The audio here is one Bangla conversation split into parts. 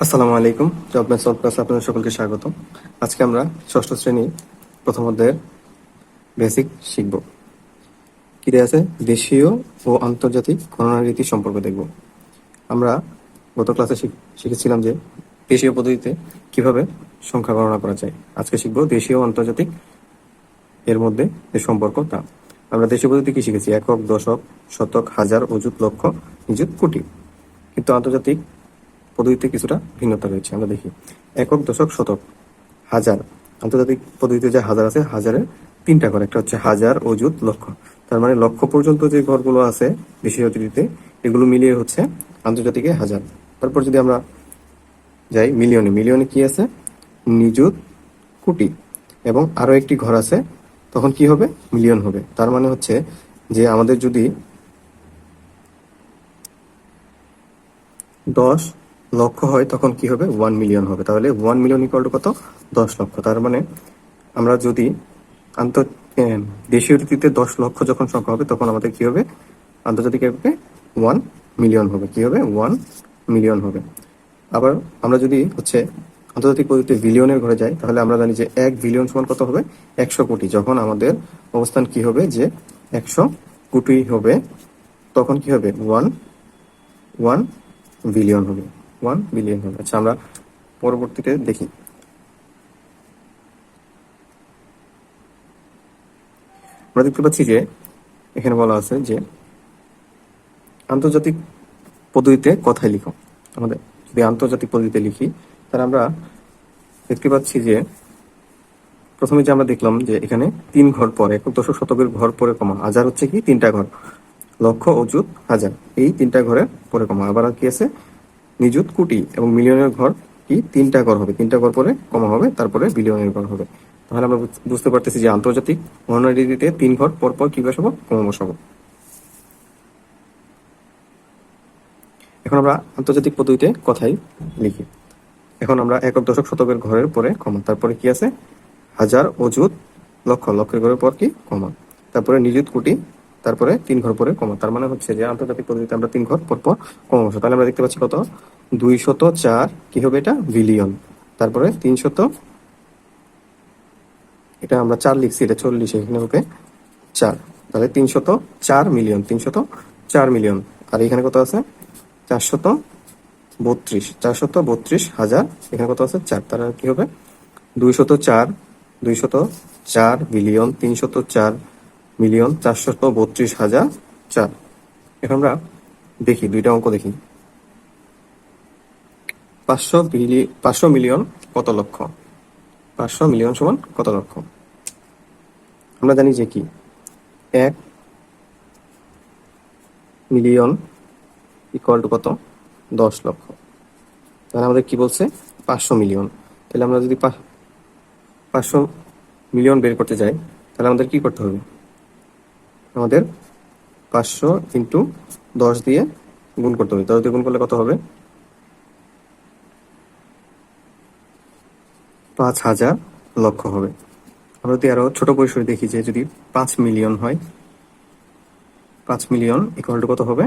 আসসালামু আলাইকুম। জব সলভ ক্লাসে আপনাদের সকলকে স্বাগত আজকে আমরা ষষ্ঠ শ্রেণি প্রথম অধ্যায়ের বেসিক শিখব। কি দেয়া আছে? দেশীয় ও আন্তর্জাতিক গণনা রীতি সম্পর্ক দেখব। আমরা গত ক্লাসে শিখ- শিখেছিলাম যে দেশীয় পদ্ধতিতে কীভাবে সংখ্যা গণনা করা যায়। আজকে শিখব দেশীয় ও আন্তর্জাতিক এর মধ্যে যে সম্পর্ক তা আমরা দেশীয় পদ্ধতি কি শিখেছি? একক, দশক, শতক, হাজার, অযুত, লক্ষ, নিযুত, কোটি। কিন্তু আন্তর্জাতিক পদ্ধতিতে কিছুটা ভিন্নতা রয়েছে, আমরা দেখি। একক, দশক, শতক, হাজার। আন্তর্জাতিক পদ্ধতিতে যে হাজার আছে, হাজারের তিনটা ঘর, একটা হচ্ছে হাজার অযুত লক্ষ তার মানে লক্ষ পর্যন্ত যে ঘরগুলো আছে দেশীয় অতিথিতে, এগুলো মিলিয়ে হচ্ছে আন্তর্জাতিকে হাজার। তারপর যদি আমরা যাই মিলিয়নে মিলিয়নে কি আছে? নিযুত কোটি। এবং আরও একটি ঘর আছে, তখন কি হবে? মিলিয়ন হবে। তার মানে হচ্ছে যে আমাদের যদি দশ লক্ষ হয়, তখন কি হবে? ওয়ান মিলিয়ন হবে। তাহলে ওয়ান মিলিয়ন ইকুয়াল টু কত? দশ লক্ষ। তার মানে আমরা যদি আন্তর দেশীয় রীতিতে দশ লক্ষ যখন সংখ্যা হবে, তখন আমাদের কি হবে? আন্তর্জাতিক ওয়ান মিলিয়ন হবে। কি হবে? ওয়ান মিলিয়ন হবে। আবার আমরা যদি হচ্ছে আন্তর্জাতিক পদ্ধতিতে বিলিয়নের ঘরে যাই, তাহলে আমরা জানি যে এক বিলিয়ন সমান কত হবে? একশো কোটি। যখন আমাদের অবস্থান কি হবে? যে একশো কোটি হবে, তখন কি হবে? ওয়ান ওয়ান বিলিয়ন হবে। ওয়ান বিলিয়ন হবে আচ্ছা আমরা পরবর্তীতে দেখি। আমরা দেখতে পাচ্ছি যে, এখানে বলা আছে যে, আন্তর্জাতিক পদ্ধতিতে কথায় লিখো। আমাদের যদি আন্তর্জাতিক পদ্ধতিতে লিখি, তাহলে আমরা দেখতে পাচ্ছি যে, প্রথমে যে আমরা দেখলাম যে, এখানে তিন ঘর পরে দশক শতকের ঘর পরে কমা। হাজার হচ্ছে কি? তিনটা ঘর। লক্ষ, অযুত, হাজার। এই তিনটা ঘরে পরে কমা। আবার কি আছে? নিযুত কোটি এবং মিলিয়নের ঘর কি? তিনটা ঘর হবে। তিনটা ঘর পরে কমা হবে, তারপরে বিলিয়নের ঘর হবে। তাহলে আমরা বুঝতে পারতেছি যে আন্তর্জাতিক গণনা তিন ঘর পর পর কি বসাবো কমা বসাবো এখন আমরা আন্তর্জাতিক পদ্ধতিতে কথাই লিখি। এখন আমরা একক দশক শতকের ঘরের পরে কমা। তারপরে কি আছে? হাজার অযুত লক্ষ। লক্ষের ঘরের পর কি? কমা। তারপরে নিযুত কোটি তারপরে তিন ঘর পরে কমা। তার মানে হচ্ছে যে আন্তর্জাতিক পদ্ধতিতে আমরা তিন ঘর পর পর কমা তাহলে আমরা দেখতে পাচ্ছি কত? দুই শত চার, কি হবে এটা? বিলিয়ন। তারপরে তিন শত, এটা আমরা চার লিখছি, এটা চল্লিশ, এখানে হবে চার। তাহলে তিনশত চার মিলিয়ন তিনশত চার মিলিয়ন। আর এখানে কত আছে? চারশত বত্রিশ চারশত বত্রিশ হাজার, এখানে কত আছে? চার। তার কি হবে? দুইশত চার দুইশত চার বিলিয়ন তিনশত চার মিলিয়ন চারশত বত্রিশ হাজার চার। এখন আমরা দেখি, দুইটা অঙ্ক দেখি। পাঁচশো পাঁচশো মিলিয়ন কত লক্ষ? পাঁচশো মিলিয়ন সমান কত লক্ষ? আমরা জানি যে কি? এক মিলিয়ন ইকুয়াল টু কত? দশ লক্ষ। তাহলে আমাদের কি বলছে? পাঁচশো মিলিয়ন। তাহলে আমরা যদি পাঁচশো মিলিয়ন বের করতে যাই, তাহলে আমাদের কি করতে হবে? আমাদের পাঁচশো ইন্টু দশ দিয়ে গুণ করতে হবে। দশ দিয়ে গুণ করলে কত হবে? পাঁচ হাজার লক্ষ হবে। আমরা যদি আরও ছোট পরিসরে দেখি যে যদি পাঁচ মিলিয়ন হয়, পাঁচ মিলিয়ন ইকুয়াল টু কত হবে?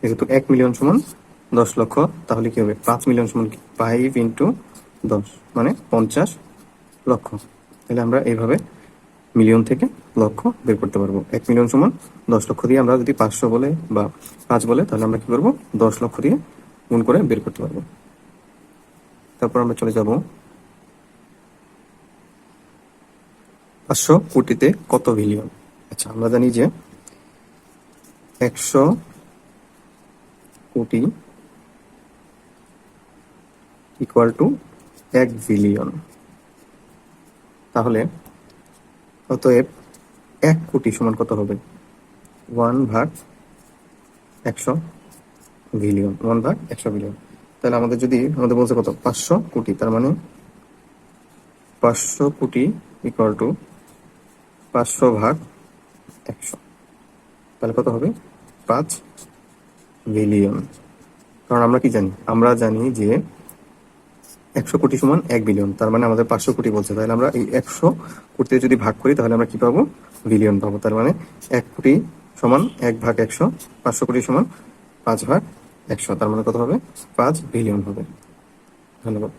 যেহেতু এক মিলিয়ন সমান দশ লক্ষ, তাহলে কি হবে? পাঁচ মিলিয়ন সমান কি ফাইভ ইন্টু দশ মানে পঞ্চাশ লক্ষ। তাহলে আমরা এইভাবে মিলিয়ন থেকে লক্ষ বের করতে পারব। এক মিলিয়ন সমান দশ লক্ষ দিয়ে আমরা যদি পাঁচশো বলে বা পাঁচ বলে, তাহলে আমরা কি করব? দশ লক্ষ দিয়ে গুণ করে বের করতে পারব। তারপর আমরা চলে যাব। পাঁচশো কোটিতে কত বিলিয়ন আচ্ছা আমরা জানি যে একশো কোটি ইকুয়াল টু এক বিলিয়ন তাহলে অতএব এক কোটি সমান কত হবে? ওয়ান ভাগ একশো বিলিয়ন ওয়ান ভাগ একশো বিলিয়ন তাহলে আমাদের যদি, আমাদের বলছে কত? পাঁচশো কোটি। তার মানে পাঁচশো কোটি ইকুয়াল টু পাঁচশো ভাগ একশো। তাহলে কত হবে? পাঁচ বিলিয়ন কারণ আমরা কি জানি? আমরা জানি যে একশো কোটি সমান এক বিলিয়ন তার মানে আমাদের পাঁচশো কোটি বলছে। তাহলে আমরা এই একশো কোটিতে যদি ভাগ করি, তাহলে আমরা কি পাবো? বিলিয়ন পাবো। তার মানে এক কোটি সমান এক ভাগ একশো, পাঁচশো কোটি সমান পাঁচ ভাগ একশো। তার মানে কত হবে? পাঁচ বিলিয়ন হবে। ধন্যবাদ।